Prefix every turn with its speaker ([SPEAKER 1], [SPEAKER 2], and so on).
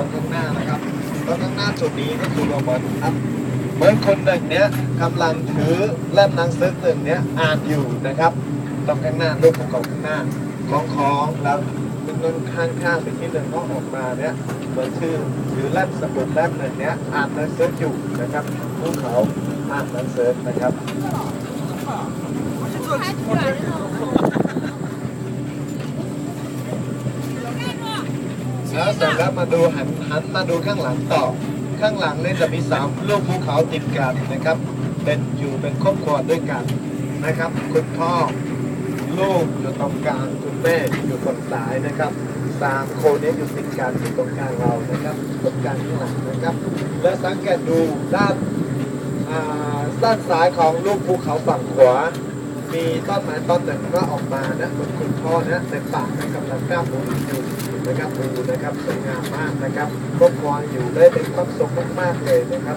[SPEAKER 1] ต้นข้างหน้านะครับต้นข้างหน้าจุดนี้ก็คือโรบอทครับเหมือนคนหนึ่งเนี้ยกำลังถือเล่มหนังสือหนึ่งเนี้ยอ่านอยู่นะครับตรงข้างหน้ารูปของข้างหน้าของของแล้วเป็นนข้างข้างๆไปที่หนึ่งก็ออกมาเนี้ยเหมือนชื่อหรือเล่มสมุดเล่มหนึ่งเนี้ยอ่านหนังสืออยู่นะครับภูเขาอ่านหนังสือนะครับ แล้วเสร็จแล้วมาดูหันหันมาดูข้างหลังต่อ ข้างหลังเนี่ยจะมีสามลูกภูเขาติดกันนะครับ เป็นอยู่เป็นครอบครัวด้วยกันนะครับ คุณพ่อลูกอยู่ตรงกลางคุณแม่อยู่ตรงซ้ายนะครับสามคนเนี้อยู่ติดกันอยู่ตรงกลางเรานะครับตรงกลางข้างหลังนะครับ และสังเกตดูด้านด้านซ้ายของลูกภูเขาฝั่งขวา มีต้นไม้ต้นหนึ่งก็ออกมานะคุณคุณพ่อนะในป่านะกำลังก้าปูอยู่ นะครับดูนะครับสวยงามมากนะครับครอบครัวอยู่ได้เป็นความสุขมากๆเลยนะครับ